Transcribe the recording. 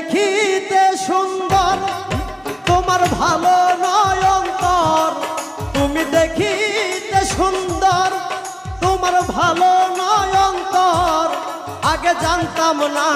দেখিতে সুন্দর, তোমার ভালো নয় অন্তর। তুমি দেখিতে সুন্দর, তোমার ভালো নয় অন্তর। আগে জানতাম না